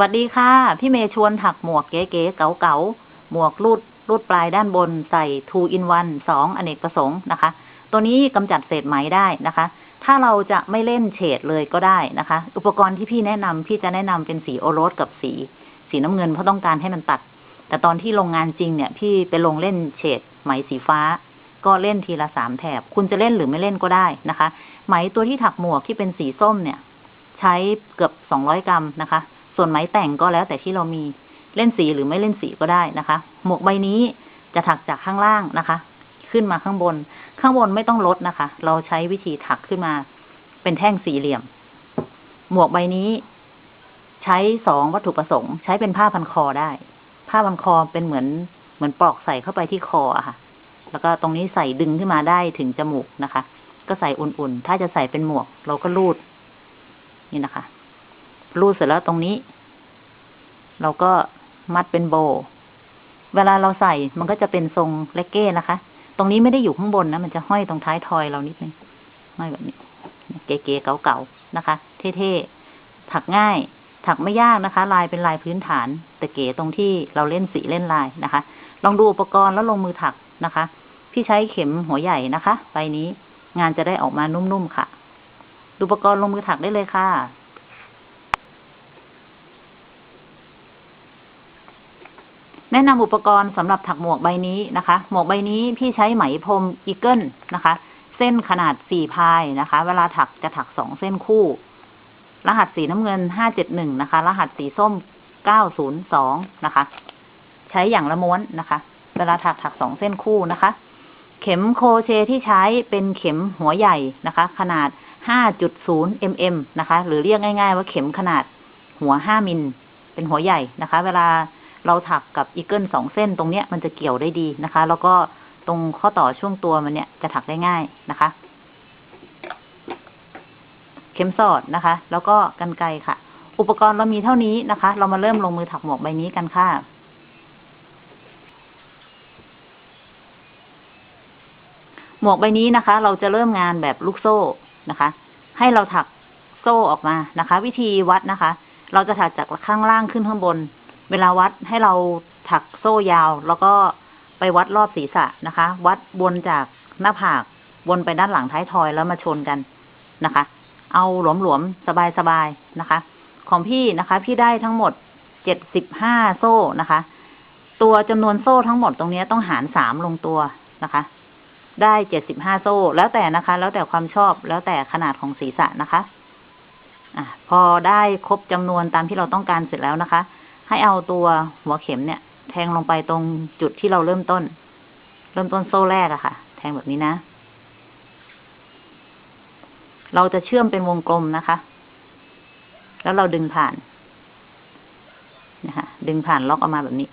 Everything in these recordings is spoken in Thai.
วัสดีค่ะ พี่เมย์ชวนถักหมวกเก๋ๆเก๋าๆหมวกรูดรูดปลายด้านบนใส่ two in one สองอเนกประสงค์นะคะ ตัวนี้กำจัดเศษไหมได้นะคะ ถ้าเราจะไม่เล่นเฉดเลยก็ได้นะคะ อุปกรณ์ที่พี่แนะนำพี่จะแนะนำเป็นสีโอรสกับสี สีน้ำเงินเพราะต้องการให้มันตัด แต่ตอนที่ลงงานจริงเนี่ย พี่ไปลงเล่นเฉดไหมสีฟ้า ก็เล่นทีละสามแถบ คุณจะเล่นหรือไม่เล่นก็ได้นะคะ ไหมตัวที่ถักหมวกที่เป็นสีส้มเนี่ย ใช้เกือบสองร้อยกรัมนะคะ ส่วนไหมแต่งก็แล้วแต่ที่เรามีเล่นสีหรือไม่เล่นสีก็ได้นะคะ หมวกใบนี้จะถักจากข้างล่างนะคะ ขึ้นมาข้างบน ข้างบนไม่ต้องลดนะคะ เราใช้วิธีถักขึ้นมา เป็นแท่งสี่เหลี่ยม หมวกใบนี้ ใช้สองวัตถุประสงค์ ใช้เป็นผ้าพันคอได้ ผ้าพันคอเป็นเหมือนเหมือนปลอกใส่เข้าไปที่คออะค่ะ แล้วก็ตรงนี้ใส่ดึงขึ้นมาได้ถึงจมูกนะคะ ก็ใส่อุ่นๆ ถ้าจะใส่เป็นหมวก เราก็รูด นี่นะคะ รูดเสร็จแล้วตรงนี้ เราก็มัดเป็นโบ เวลาเราใส่มันก็จะเป็นทรงเลกเก้นะคะ ตรงนี้ไม่ได้อยู่ข้างบนนะ มันจะห้อยตรงท้ายทอยเรานิดนึงห้อยแบบนี้ เก๋ๆเก่าๆนะคะ เท่ๆ ถักง่าย ถักไม่ยากนะคะ ลายเป็นลายพื้นฐาน แต่เก๋ตรงที่เราเล่นสีเล่นลายนะคะ ลองดูอุปกรณ์แล้วลงมือถักนะคะ พี่ใช้เข็มหัวใหญ่นะคะ ใบนี้งานจะได้ออกมานุ่มๆค่ะดูอุปกรณ์ลงมือถักได้เลยค่ะ แนะนำอุปกรณ์สำหรับถักหมวกใบนี้นะคะ หมวกใบนี้พี่ใช้ไหมพรมอีเกิลนะคะ เส้นขนาดสี่พายนะคะ เวลาถักจะถักสองเส้นคู่ รหัสสีน้ำเงินห้าเจ็ดหนึ่งนะคะ รหัสสีส้มเก้าศูนย์สองนะคะ ใช้อย่างละม้วนนะคะ เวลาถักถักสองเส้นคู่นะคะ เข็มโคเชที่ใช้เป็นเข็มหัวใหญ่นะคะ ขนาด5.0 mm นะคะ หรือเรียกง่าย ๆ ว่าเข็มขนาดหัว5มิลเป็นหัวใหญ่นะคะ เวลา เราถักกับอีเกิลสองเส้นตรงเนี้ยมันจะเกี่ยวได้ดีนะคะ แล้วก็ตรงข้อต่อช่วงตัวมันเนี่ยจะถักได้ง่ายนะคะ เข็มสอดนะคะ แล้วก็กันไกค่ะ อุปกรณ์เรามีเท่านี้นะคะ เรามาเริ่มลงมือถักหมวกใบนี้กันค่ะหมวกใบนี้นะคะ เราจะเริ่มงานแบบลูกโซ่นะคะ ให้เราถักโซ่ออกมานะคะ วิธีวัดนะคะ เราจะถักจากข้างล่างขึ้นข้างบน เวลาวัดให้เราถักโซ่ยาว แล้วก็ไปวัดรอบศีรษะนะคะ วัดวนจากหน้าผากวนไปด้านหลังท้ายทอยแล้วมาชนกันนะคะ เอาหลวมๆสบายๆนะคะ ของพี่นะคะ พี่ได้ทั้งหมดเจ็ดสิบห้าโซ่นะคะ ตัวจำนวนโซ่ทั้งหมดตรงนี้ต้องหารสามลงตัวนะคะ ได้เจ็ดสิบห้าโซ่ แล้วแต่นะคะ แล้วแต่ความชอบแล้วแต่ขนาดของศีรษะนะคะ อะ พอได้ครบจำนวนตามที่เราต้องการเสร็จแล้วนะคะ ให้เอาตัวหัวเข็มเนี่ย แทงลงไปตรงจุดที่เราเริ่มต้น เริ่มต้นโซ่แรกอะค่ะ แทงแบบนี้นะ เราจะเชื่อมเป็นวงกลมนะคะ แล้วเราดึงผ่านนะคะดึงผ่านล็อกออกมาแบบนี้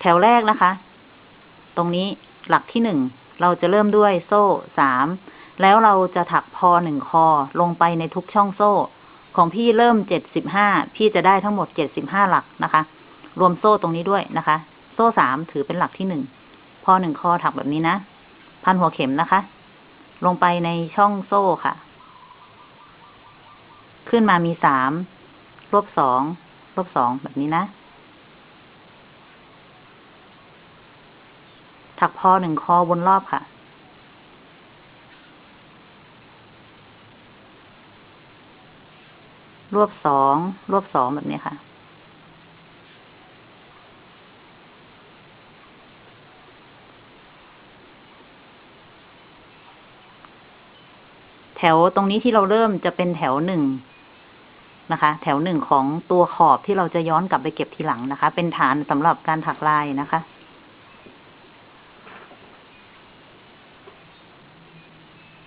แถวแรกนะคะ ตรงนี้หลักที่หนึ่งเราจะเริ่มด้วยโซ่สามแล้วเราจะถักพอหนึ่งคอลงไปในทุกช่องโซ่ ของพี่เริ่มเจ็ดสิบห้าพี่จะได้ทั้งหมดเจ็ดสิบห้าหลักนะคะ รวมโซ่ตรงนี้ด้วยนะคะ โซ่สามถือเป็นหลักที่หนึ่งพอหนึ่งคอถักแบบนี้นะ พันหัวเข็มนะคะ ลงไปในช่องโซ่ค่ะ ขึ้นมามีสามรวบสองรวบสองแบบนี้นะ ถักพอหนึ่งคอวนรอบค่ะ รวบสอง รวบสองแบบนี้ค่ะ แถวตรงนี้ที่เราเริ่มจะเป็นแถวหนึ่งนะคะ แถวหนึ่งของตัวขอบที่เราจะย้อนกลับไปเก็บทีหลังนะคะ เป็นฐานสำหรับการถักลายนะคะ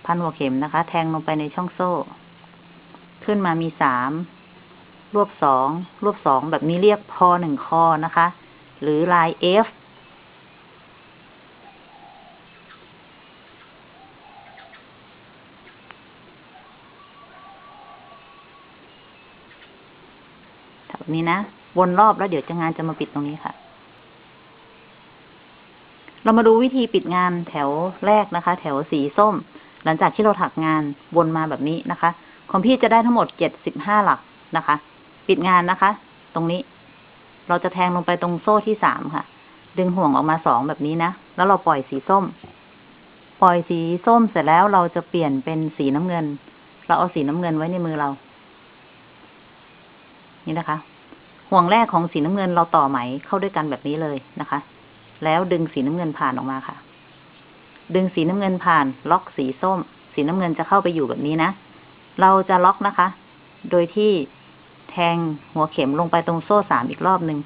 พันหัวเข็มนะคะ แทงลงไปในช่องโซ่ ขึ้นมามีสามรวบสองรวบสองแบบนี้เรียกพอหนึ่งคอนะคะ หรือลาย F แบบนี้นะ วนรอบแล้วเดี๋ยวจะงานจะมาปิดตรงนี้ค่ะ เรามาดูวิธีปิดงานแถวแรกนะคะ แถวสีส้ม หลังจากที่เราถักงานวนมาแบบนี้นะคะ ของพี่จะได้ทั้งหมดเจ็ดสิบห้าหลักนะคะ ปิดงานนะคะ ตรงนี้ เราจะแทงลงไปตรงโซ่ที่สามค่ะ ดึงห่วงออกมาสองแบบนี้นะ แล้วเราปล่อยสีส้ม ปล่อยสีส้มเสร็จแล้วเราจะเปลี่ยนเป็นสีน้ำเงิน เราเอาสีน้ำเงินไว้ในมือเรา นี่นะคะ ห่วงแรกของสีน้ำเงินเราต่อไหมเข้าด้วยกันแบบนี้เลยนะคะ แล้วดึงสีน้ำเงินผ่านออกมาค่ะ ดึงสีน้ำเงินผ่าน ล็อกสีส้ม สีน้ำเงินจะเข้าไปอยู่แบบนี้นะ เราจะล็อกนะคะ โดยที่แทงหัวเข็มลงไปตรงโซ่สามอีกรอบหนึ่ง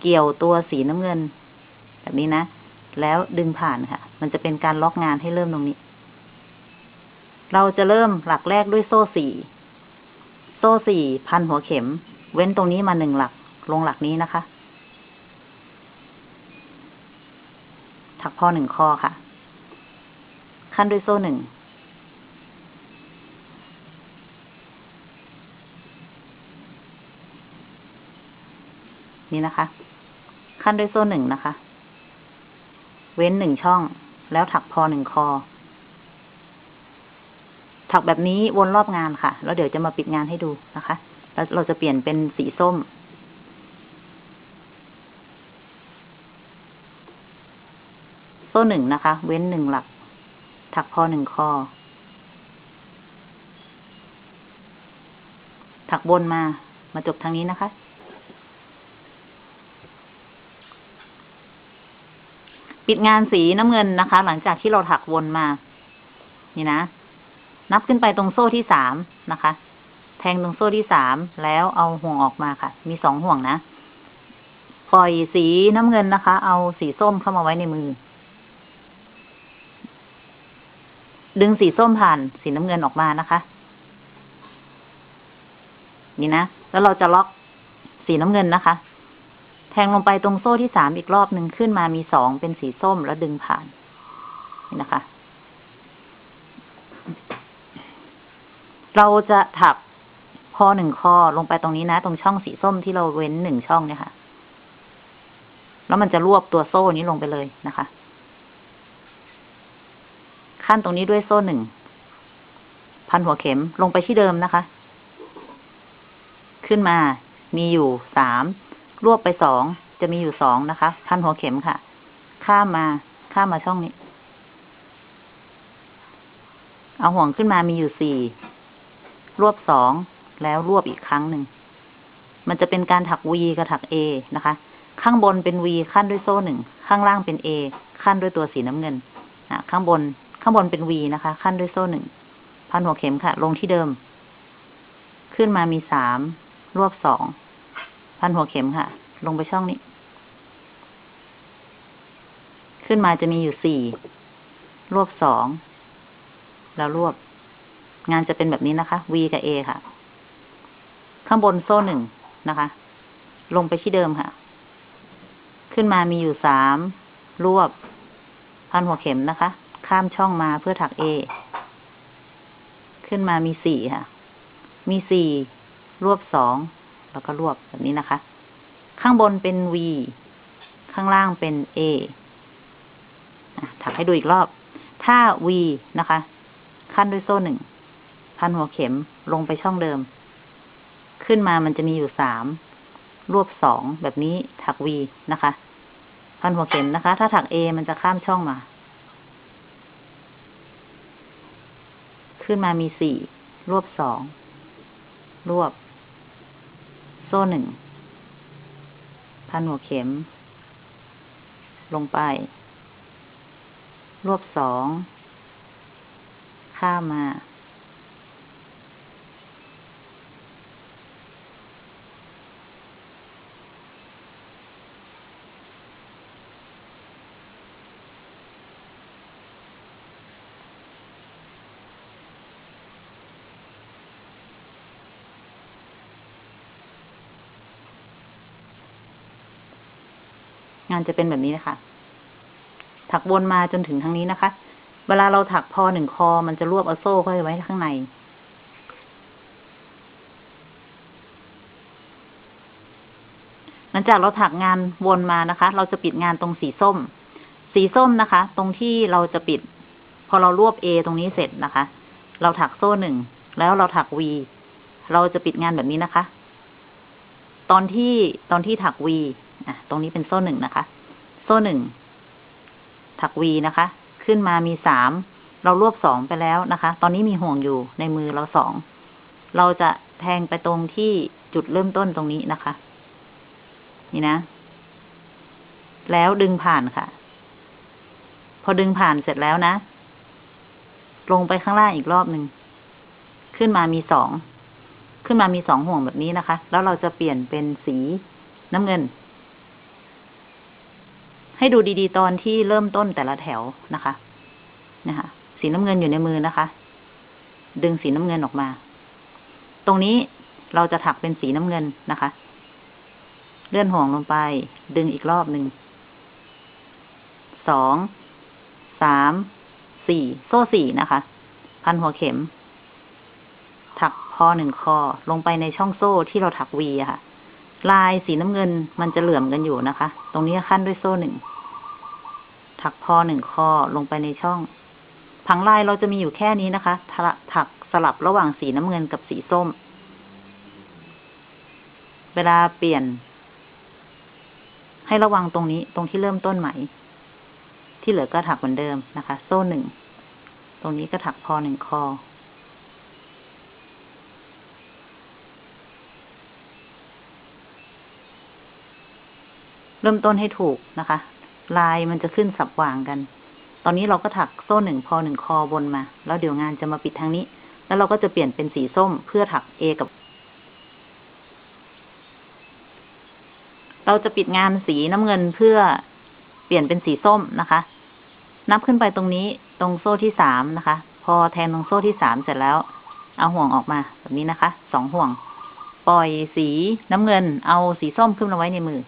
เกี่ยวตัวสีน้ำเงิน แบบนี้นะ แล้วดึงผ่านค่ะ มันจะเป็นการล็อกงานให้เริ่มตรงนี้ เราจะเริ่มหลักแรกด้วยโซ่สี่ โซ่สี่พันหัวเข็ม เว้นตรงนี้มาหนึ่งหลัก ลงหลักนี้นะคะ ถักพอหนึ่งข้อค่ะ ขั้นด้วยโซ่หนึ่ง นี่นะคะ ขั้นด้วยโซ่หนึ่งนะคะ เว้นหนึ่งช่อง แล้วถักพอหนึ่งคอ ถักแบบนี้วนรอบงานค่ะ แล้วเดี๋ยวจะมาปิดงานให้ดูนะคะ แล้วเราจะเปลี่ยนเป็นสีส้มโซ่หนึ่งนะคะ เว้นหนึ่งหลัก ถักพอหนึ่งคอ ถักบนมา มาจบทางนี้นะคะ ปิดงานสีน้ำเงินนะคะ หลังจากที่เราถักวนมา นี่นะ นับขึ้นไปตรงโซ่ที่สามนะคะ แทงตรงโซ่ที่สามแล้วเอาห่วงออกมาค่ะ มีสองห่วงนะ ปล่อยสีน้ำเงินนะคะ เอาสีส้มเข้ามาไว้ในมือ ดึงสีส้มผ่านสีน้ำเงินออกมานะคะ นี่นะ แล้วเราจะล็อกสีน้ำเงินนะคะ งลงไปตรงโซ่ที่สามอีกรอบหนึ่งขึ้นมามีสองเป็นสีส้มแล้วดึงผ่านนี่นะคะ เราจะถักพอหนึ่งคอลงไปตรงนี้นะ ตรงช่องสีส้มที่เราเว้นหนึ่งช่องเนี่ยค่ะ แล้วมันจะรวบตัวโซ่นี้ลงไปเลยนะคะ ขั้นตรงนี้ด้วยโซ่หนึ่ง พันหัวเข็มลงไปที่เดิมนะคะ ขึ้นมามีอยู่สาม รวบไปสองจะมีอยู่สองนะคะพันหัวเข็มค่ะ ข้ามมาข้ามมาช่องนี้ เอาห่วงขึ้นมามีอยู่สี่รวบสองแล้วรวบอีกครั้งหนึ่ง มันจะเป็นการถัก V กับถัก A นะคะ ข้างบนเป็น V ขั้นด้วยโซ่หนึ่ง ข้างล่างเป็น A ขั้นด้วยตัวสีน้ำเงินอะข้างบน ข้างบนเป็น V นะคะ ขั้นด้วยโซ่หนึ่ง พันหัวเข็มค่ะ ลงที่เดิม ขึ้นมามีสาม รวบสอง พันหัวเข็มค่ะ ลงไปช่องนี้ ขึ้นมาจะมีอยู่สี่รวบสองแล้วรวบ งานจะเป็นแบบนี้นะคะ V กับ A ค่ะ ข้างบนโซ่หนึ่งนะคะ ลงไปที่เดิมค่ะ ขึ้นมามีอยู่สามรวบ พันหัวเข็มนะคะ ข้ามช่องมาเพื่อถัก A ขึ้นมามีสี่ค่ะ มีสี่รวบสอง แล้วก็รวบแบบนี้นะคะ ข้างบนเป็น V ข้างล่างเป็น A ถักให้ดูอีกรอบ ถ้า V นะคะ ขั้นด้วยโซ่หนึ่ง พันหัวเข็มลงไปช่องเดิม ขึ้นมามันจะมีอยู่สาม รวบสองแบบนี้ถัก V นะคะ พันหัวเข็มนะคะ ถ้าถัก A มันจะข้ามช่องมา ขึ้นมามีสี่ รวบสอง รวบ โซ่หนึ่ง พันหัวเข็ม ลงไป รวบสอง ข้ามมา งานจะเป็นแบบนี้นะคะ ถักวนมาจนถึงทางนี้นะคะ เวลาเราถักพอหนึ่งคอมันจะรวบเอาโซ่เข้าไปไว้ข้างใน หลังจากเราถักงานวนมานะคะ เราจะปิดงานตรงสีส้ม สีส้มนะคะ ตรงที่เราจะปิด พอเรารวบ A ตรงนี้เสร็จนะคะ เราถักโซ่หนึ่งแล้วเราถัก V เราจะปิดงานแบบนี้นะคะ ตอนที่ตอนที่ถักวี อะตรงนี้เป็นโซ่หนึ่งนะคะ โซ่หนึ่งถักวีนะคะ ขึ้นมามีสามเรารวบสองไปแล้วนะคะ ตอนนี้มีห่วงอยู่ในมือเราสอง เราจะแทงไปตรงที่จุดเริ่มต้นตรงนี้นะคะ นี่นะ แล้วดึงผ่านค่ะ พอดึงผ่านเสร็จแล้วนะ ลงไปข้างล่างอีกรอบหนึ่ง ขึ้นมามีสอง ขึ้นมามีสองห่วงแบบนี้นะคะ แล้วเราจะเปลี่ยนเป็นสีน้ำเงิน ให้ดูดีๆ ตอนที่เริ่มต้นแต่ละแถวนะคะนะคะสีน้ำเงินอยู่ในมือนะคะ ดึงสีน้ำเงินออกมา ตรงนี้เราจะถักเป็นสีน้ำเงินนะคะ เลื่อนห่วงลงไป ดึงอีกรอบหนึ่งสองสามสี่โซ่สี่นะคะ พันหัวเข็ม ถักพอหนึ่งคอลงไปในช่องโซ่ที่เราถักวีอะค่ะ ลายสีน้ำเงินมันจะเหลื่อมกันอยู่นะคะ ตรงนี้ขั้นด้วยโซ่หนึ่ง ถักพอหนึ่งคอลงไปในช่อง ผังลายเราจะมีอยู่แค่นี้นะคะทะถักสลับระหว่างสีน้ำเงินกับสีส้ม เวลาเปลี่ยน ให้ระวังตรงนี้ ตรงที่เริ่มต้นไหมที่เหลือก็ถักเหมือนเดิมนะคะ โซ่หนึ่ง ตรงนี้ก็ถักพอหนึ่งคอ เริ่มต้นให้ถูกนะคะ ลายมันจะขึ้นสับวางกัน ตอนนี้เราก็ถักโซ่หนึ่งพอหนึ่งคอวนมา แล้วเดี๋ยวงานจะมาปิดทางนี้ แล้วเราก็จะเปลี่ยนเป็นสีส้มเพื่อถัก A กับ เราจะปิดงานสีน้ำเงินเพื่อเปลี่ยนเป็นสีส้มนะคะ นับขึ้นไปตรงนี้ตรงโซ่ที่สามนะคะ พอแทนตรงโซ่ที่สามเสร็จแล้ว เอาห่วงออกมาแบบนี้นะคะ สองห่วง ปล่อยสีน้ำเงิน เอาสีส้มขึ้นมาไว้ในมือ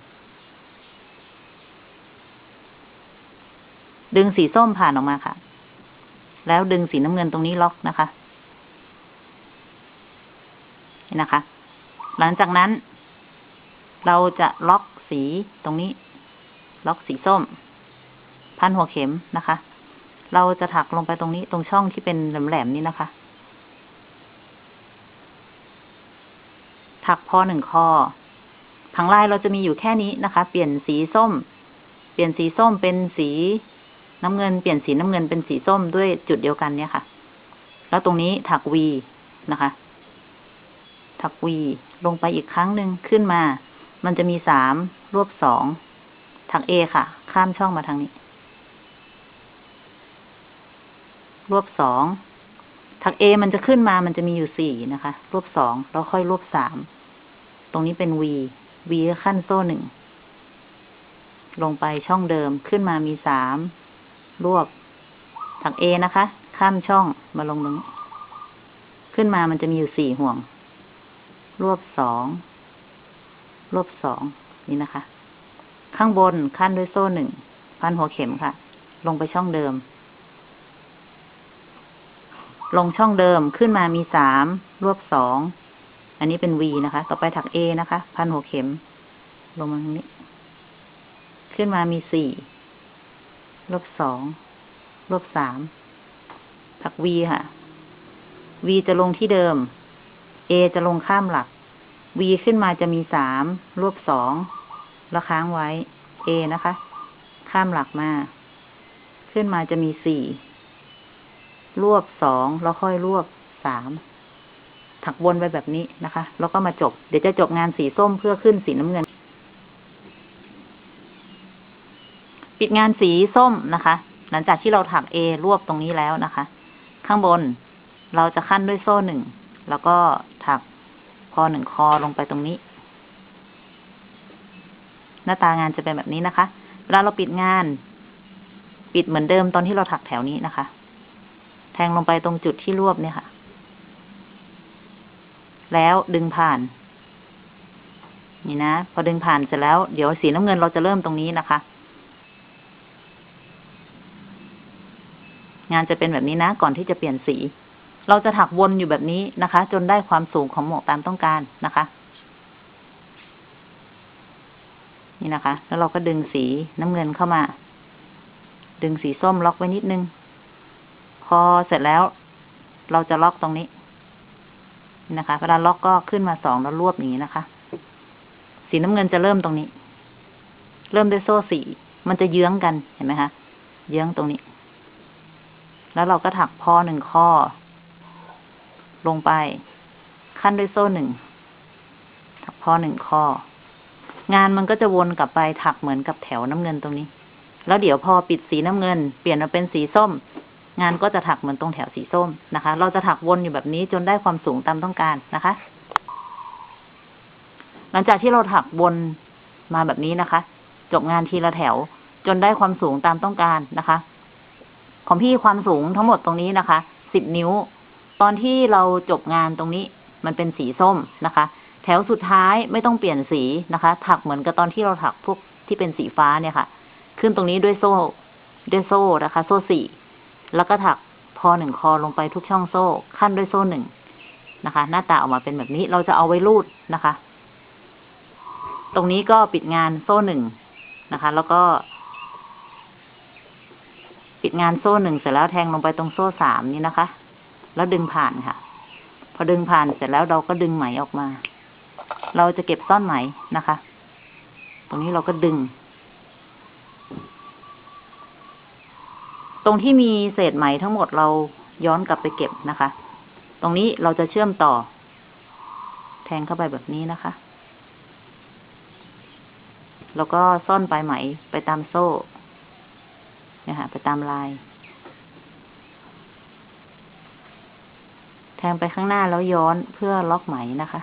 ดึงสีส้มผ่านออกมาค่ะ แล้วดึงสีน้ำเงินตรงนี้ล็อกนะคะนี่นะคะ หลังจากนั้น เราจะล็อกสีตรงนี้ ล็อกสีส้ม พันหัวเข็มนะคะ เราจะถักลงไปตรงนี้ตรงช่องที่เป็นแหลมๆนี้นะคะ ถักพอหนึ่งคอผังลายเราจะมีอยู่แค่นี้นะคะ เปลี่ยนสีส้ม เปลี่ยนสีส้มเป็นสี น้ำเงินเปลี่ยนสีน้ำเงินเป็นสีส้มด้วยจุดเดียวกันเนี่ยค่ะ แล้วตรงนี้ถักวีนะคะ ถักวีลงไปอีกครั้งหนึ่งขึ้นมา มันจะมีสามรวบสองถักเอค่ะ ข้ามช่องมาทางนี้ รวบสองถักเอมันจะขึ้นมามันจะมีอยู่สี่นะคะ รวบสองแล้วค่อยรวบสามตรงนี้เป็นวีวีขั้นโซ่หนึ่งลงไปช่องเดิมขึ้นมามีสาม รวบถักเอนะคะ ข้ามช่องมาลงตรงนี้ ขึ้นมามันจะมีอยู่สี่ห่วง รวบสอง รวบสองนี่นะคะ ข้างบนขั้นด้วยโซ่หนึ่ง พันหัวเข็มค่ะ ลงไปช่องเดิม ลงช่องเดิมขึ้นมามีสาม รวบสอง อันนี้เป็นวีนะคะ ต่อไปถักเอนะคะ พันหัวเข็ม ลงมาตรงนี้ ขึ้นมามีสี่ รวบสองรวบสามถักวีค่ะวีจะลงที่เดิม A จะลงข้ามหลัก V ขึ้นมาจะมีสามรวบสองแล้วค้างไว้ A นะคะ ข้ามหลักมา ขึ้นมาจะมีสี่รวบสองแล้วค่อยรวบสามถักวนไปแบบนี้นะคะ แล้วก็มาจบ เดี๋ยวจะจบงานสีส้มเพื่อขึ้นสีน้ำเงิน ปิดงานสีส้มนะคะ หลังจากที่เราถัก A รวบตรงนี้แล้วนะคะ ข้างบนเราจะขั้นด้วยโซ่หนึ่ง แล้วก็ถักพอหนึ่งคอลงไปตรงนี้ หน้าตางานจะเป็นแบบนี้นะคะ เวลาเราปิดงาน ปิดเหมือนเดิมตอนที่เราถักแถวนี้นะคะ แทงลงไปตรงจุดที่รวบเนี่ยค่ะ แล้วดึงผ่าน นี่นะ พอดึงผ่านเสร็จแล้ว เดี๋ยวสีน้ำเงินเราจะเริ่มตรงนี้นะคะ งานจะเป็นแบบนี้นะ ก่อนที่จะเปลี่ยนสี เราจะถักวนอยู่แบบนี้นะคะ จนได้ความสูงของหมวกตามต้องการนะคะ นี่นะคะ แล้วเราก็ดึงสีน้ำเงินเข้ามา ดึงสีส้มล็อกไว้นิดนึง พอเสร็จแล้ว เราจะล็อกตรงนี้นี่นะคะ เวลาล็อกก็ขึ้นมาสองแล้วรวบอย่างนี้นะคะ สีน้ำเงินจะเริ่มตรงนี้ เริ่มด้วยโซ่สีมันจะเยื้องกันเห็นไหมคะ เยื้องตรงนี้ แล้วเราก็ถักพ่อหนึ่งข้อ ลงไป ขั้นด้วยโซ่หนึ่ง ถักพ่อหนึ่งข้อ งานมันก็จะวนกลับไปถักเหมือนกับแถวน้ำเงินตรงนี้ แล้วเดี๋ยวพอปิดสีน้ำเงิน เปลี่ยนมาเป็นสีส้ม งานก็จะถักเหมือนตรงแถวสีส้มนะคะ เราจะถักวนอยู่แบบนี้จนได้ความสูงตามต้องการนะคะ หลังจากที่เราถักวนมาแบบนี้นะคะ จบงานทีละแถวจนได้ความสูงตามต้องการนะคะ ของพี่ความสูงทั้งหมดตรงนี้นะคะสิบนิ้ว ตอนที่เราจบงานตรงนี้มันเป็นสีส้มนะคะ แถวสุดท้ายไม่ต้องเปลี่ยนสีนะคะ ถักเหมือนกับตอนที่เราถักพวกที่เป็นสีฟ้าเนี่ยค่ะ ขึ้นตรงนี้ด้วยโซ่ด้วยโซ่นะคะ โซ่สี่แล้วก็ถักพอหนึ่งคอลงไปทุกช่องโซ่ ขั้นด้วยโซ่หนึ่งนะคะ หน้าตาออกมาเป็นแบบนี้เราจะเอาไว้รูดนะคะ ตรงนี้ก็ปิดงานโซ่หนึ่งนะคะ แล้วก็ ปิดงานโซ่หนึ่งเสร็จแล้วแทงลงไปตรงโซ่สามนี้นะคะ แล้วดึงผ่านค่ะ พอดึงผ่านเสร็จแล้วเราก็ดึงไหมออกมา เราจะเก็บซ่อนไหมนะคะ ตรงนี้เราก็ดึง ตรงที่มีเศษไหมทั้งหมดเราย้อนกลับไปเก็บนะคะ ตรงนี้เราจะเชื่อมต่อ แทงเข้าไปแบบนี้นะคะ แล้วก็ซ่อนปลายไหมไปตามโซ่ นี่ยค่ะไปตามลาย แทงไปข้างหน้าแล้วย้อนเพื่อล็อกไหมนะคะ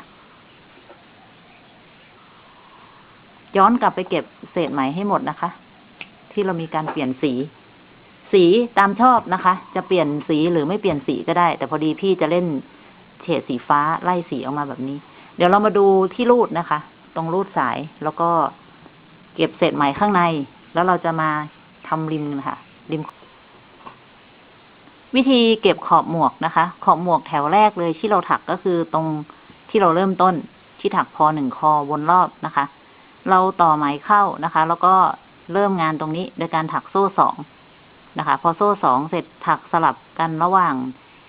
ย้อนกลับไปเก็บเศษไหมให้หมดนะคะ ที่เรามีการเปลี่ยนสี สีตามชอบนะคะ จะเปลี่ยนสีหรือไม่เปลี่ยนสีก็ได้ แต่พอดีพี่จะเล่นเฉดสีฟ้าไล่สีออกมาแบบนี้ เดี๋ยวเรามาดูที่รูดนะคะ ตรงรูดสายแล้วก็เก็บเศษไหมข้างใน แล้วเราจะมา ทำริมนะคะริม วิธีเก็บขอบหมวกนะคะ ขอบหมวกแถวแรกเลยที่เราถักก็คือตรงที่เราเริ่มต้นที่ถักพอหนึ่งคอวนรอบนะคะ เราต่อไหมเข้านะคะ แล้วก็เริ่มงานตรงนี้โดยการถักโซ่สองนะคะ พอโซ่สองเสร็จถักสลับกันระหว่าง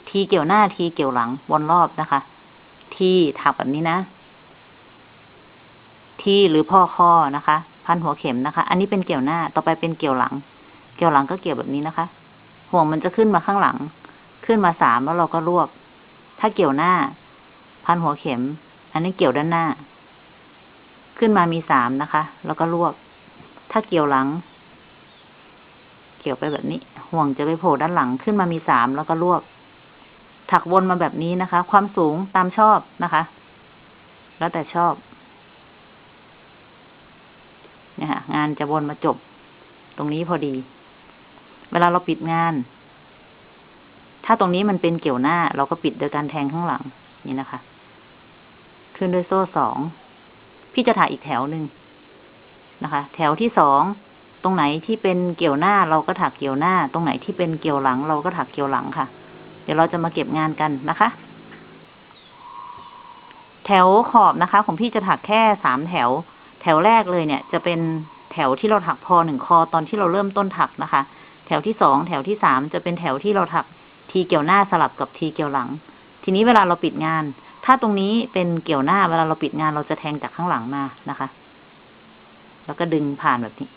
ทีเกี่ยวหน้าทีเกี่ยวหลังวนรอบนะคะ ที่ถักแบบนี้นะ ที่หรือพ่อข้อนะคะ พันหัวเข็มนะคะ อันนี้เป็นเกี่ยวหน้า ต่อไปเป็นเกี่ยวหลัง เกี่ยวหลังก็เกี่ยวแบบนี้นะคะ ห่วงมันจะขึ้นมาข้างหลัง ขึ้นมาสามแล้วเราก็รวบ ถ้าเกี่ยวหน้า พันหัวเข็ม อันนี้เกี่ยวด้านหน้า ขึ้นมามีสามนะคะ แล้วก็รวบ ถ้าเกี่ยวหลัง เกี่ยวไปแบบนี้ ห่วงจะไปโผล่ด้านหลัง ขึ้นมามีสามแล้วก็รวบ ถักวนมาแบบนี้นะคะ ความสูงตามชอบนะคะ แล้วแต่ชอบ เนี่ยค่ะงานจะวนมาจบ ตรงนี้พอดี เวลาเราปิดงาน ถ้าตรงนี้มันเป็นเกี่ยวหน้า เราก็ปิดโดยการแทงข้างหลัง นี่นะคะ ขึ้นด้วยโซ่สอง พี่จะถ่ายอีกแถวหนึ่งนะคะ แถวที่สองตรงไหนที่เป็นเกี่ยวหน้าเราก็ถักเกี่ยวหน้า ตรงไหนที่เป็นเกี่ยวหลัง เราก็ถักเกี่ยวหลังค่ะ เดี๋ยวเราจะมาเก็บงานกันนะคะ แถวขอบนะคะ ของพี่จะถักแค่สามแถว แถวแรกเลยเนี่ย จะเป็นแถวที่เราถักพอหนึ่งคอตอนที่เราเริ่มต้นถักนะคะ แถวที่สองแถวที่สามจะเป็นแถวที่เราถักทีเกี่ยวหน้าสลับกับทีเกี่ยวหลัง ทีนี้เวลาเราปิดงาน ถ้าตรงนี้เป็นเกี่ยวหน้าเวลาเราปิดงานเราจะแทงจากข้างหลังมานะคะ แล้วก็ดึงผ่านแบบนี้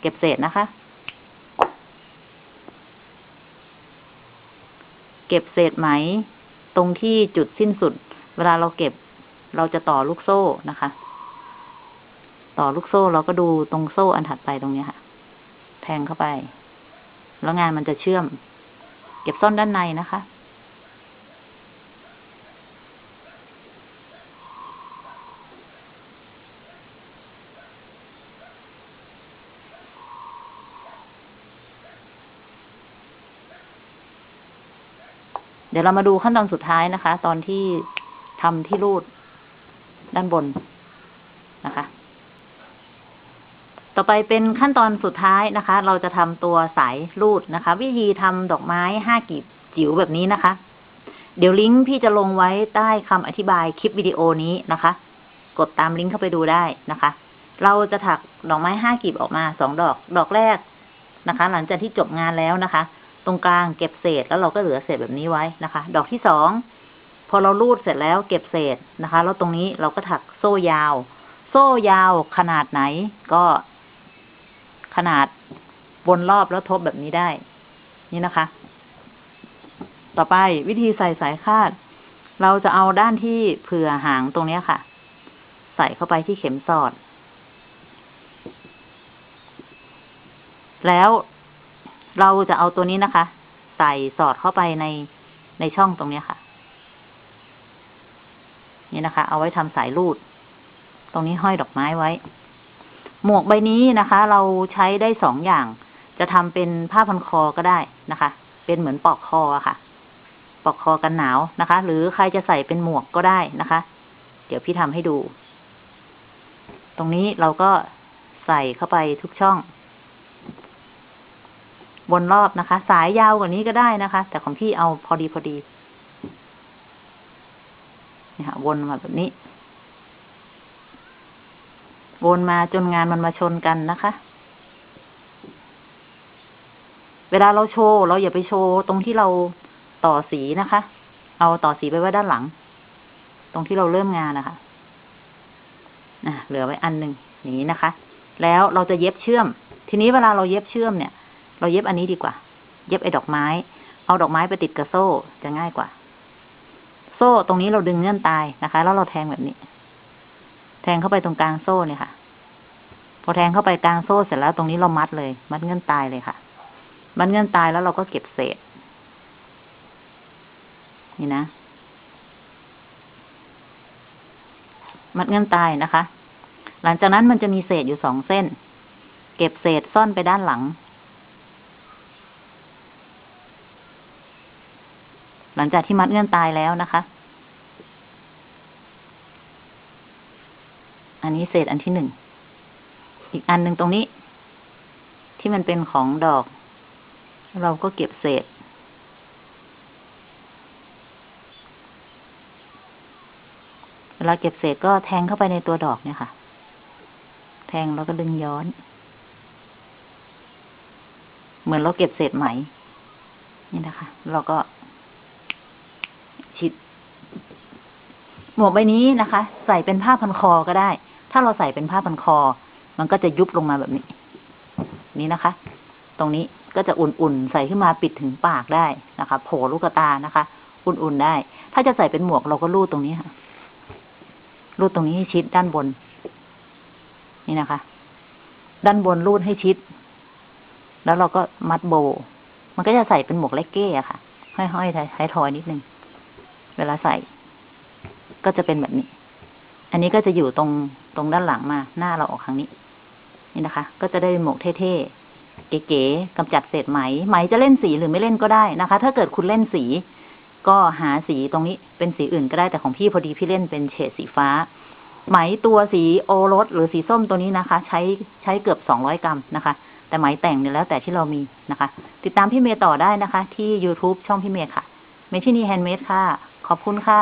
เก็บเศษนะคะ เก็บเศษไหม ตรงที่จุดสิ้นสุด เวลาเราเก็บเราจะต่อลูกโซ่นะคะ ต่อลูกโซ่เราก็ดูตรงโซ่อันถัดไปตรงนี้ค่ะ แทงเข้าไป แล้วงานมันจะเชื่อม เก็บซ่อนด้านในนะคะ เดี๋ยวเรามาดูขั้นตอนสุดท้ายนะคะ ตอนที่ทำที่รูดด้านบนนะคะ ต่อไปเป็นขั้นตอนสุดท้ายนะคะ เราจะทำตัวสายรูดนะคะ วิธีทำดอกไม้ห้ากีบจิ๋วแบบนี้นะคะ เดี๋ยวลิงก์พี่จะลงไว้ใต้คำอธิบายคลิปวิดีโอนี้นะคะ กดตามลิงก์เข้าไปดูได้นะคะ เราจะถักดอกไม้ห้ากีบออกมาสองดอก ดอกแรกนะคะ หลังจากที่จบงานแล้วนะคะ ตรงกลางเก็บเศษแล้วเราก็เหลือเศษแบบนี้ไว้นะคะ ดอกที่สองพอเรารูดเสร็จแล้วเก็บเศษนะคะ แล้วตรงนี้เราก็ถักโซ่ยาว โซ่ยาวขนาดไหนก็ ขนาดวนรอบแล้วทบแบบนี้ได้ นี่นะคะ ต่อไปวิธีใส่สายคาด เราจะเอาด้านที่เผื่อหางตรงนี้ค่ะ ใส่เข้าไปที่เข็มสอด แล้วเราจะเอาตัวนี้นะคะ ใส่สอดเข้าไปในในช่องตรงนี้ค่ะ นี่นะคะ เอาไว้ทำสายรูด ตรงนี้ห้อยดอกไม้ไว้ หมวกใบนี้นะคะ เราใช้ได้สองอย่าง จะทำเป็นผ้าพันคอก็ได้นะคะ เป็นเหมือนปลอกคอค่ะปลอกคอกันหนาวนะคะ หรือใครจะใส่เป็นหมวกก็ได้นะคะ เดี๋ยวพี่ทำให้ดู ตรงนี้เราก็ใส่เข้าไปทุกช่อง บนรอบนะคะ สายยาวกว่านี้ก็ได้นะคะ แต่ของพี่เอาพอดีพอดีนี่ค่ะวนมาแบบนี้ วนมาจนงานมันมาชนกันนะคะ เวลาเราโชว์เราอย่าไปโชว์ตรงที่เราต่อสีนะคะ เอาต่อสีไปไว้ด้านหลัง ตรงที่เราเริ่มงานนะคะอะเหลือไว้อันหนึ่งอย่างนี้นะคะ แล้วเราจะเย็บเชื่อม ทีนี้เวลาเราเย็บเชื่อมเนี่ย เราเย็บอันนี้ดีกว่า เย็บไอ้ดอกไม้ เอาดอกไม้ไปติดกับโซ่จะง่ายกว่า โซ่ตรงนี้เราดึงเงื่อนตายนะคะ แล้วเราแทงแบบนี้ ทงเข้าไปตรงกลางโซ่เนี่ยค่ะ พอแทงเข้าไปกลางโซ่เสร็จแล้วตรงนี้เรามัดเลย มัดเงื่อนตายเลยค่ะ มัดเงื่อนตายแล้วเราก็เก็บเศษ นี่นะ มัดเงื่อนตายนะคะ หลังจากนั้นมันจะมีเศษอยู่สองเส้น เก็บเศษซ่อนไปด้านหลัง หลังจากที่มัดเงื่อนตายแล้วนะคะ อันนี้เศษอันที่หนึ่ง อีกอันหนึ่งตรงนี้ ที่มันเป็นของดอก เราก็เก็บเศษ เวลาเก็บเศษก็แทงเข้าไปในตัวดอกเนี่ยค่ะ แทงแล้วก็ดึงย้อน เหมือนเราเก็บเศษไหม นี่นะคะ เราก็ชิดหมวกใบนี้นะคะ ใส่เป็นผ้าพันคอก็ได้ ถ้าเราใส่เป็นผ้าพันคอ มันก็จะยุบลงมาแบบนี้ นี่นะคะ ตรงนี้ก็จะอุ่นๆ ใส่ขึ้นมาปิดถึงปากได้นะคะ โผล่ลูกตานะคะ อุ่นๆได้ ถ้าจะใส่เป็นหมวกเราก็รูดตรงนี้ค่ะรูดตรงนี้ให้ชิดด้านบน นี่นะคะ ด้านบนรูดให้ชิด แล้วเราก็มัดโบ มันก็จะใส่เป็นหมวกเล็กเก้อะค่ะห้อยๆท้ายทอยนิดนึง เวลาใส่ ก็จะเป็นแบบนี้ อันนี้ก็จะอยู่ตรงตรงด้านหลังมา หน้าเราออกทางนี้ นี่นะคะ ก็จะได้หมวกเท่ๆ เก๋ๆกำจัดเศษไหม ไหมจะเล่นสีหรือไม่เล่นก็ได้นะคะ ถ้าเกิดคุณเล่นสี ก็หาสีตรงนี้เป็นสีอื่นก็ได้แต่ของพี่พอดีพี่เล่นเป็นเฉดสีฟ้า ไหมตัวสีโอรสหรือสีส้มตัวนี้นะคะ ใช้ใช้เกือบสองร้อยกรัมนะคะแต่ไหมแต่งเนี่ยแล้วแต่ที่เรามีนะคะ ติดตามพี่เมย์ต่อได้นะคะ ที่ YouTube ช่องพี่เมย์ค่ะ เมชินีแฮนด์เมดค่ะ ขอบคุณค่ะ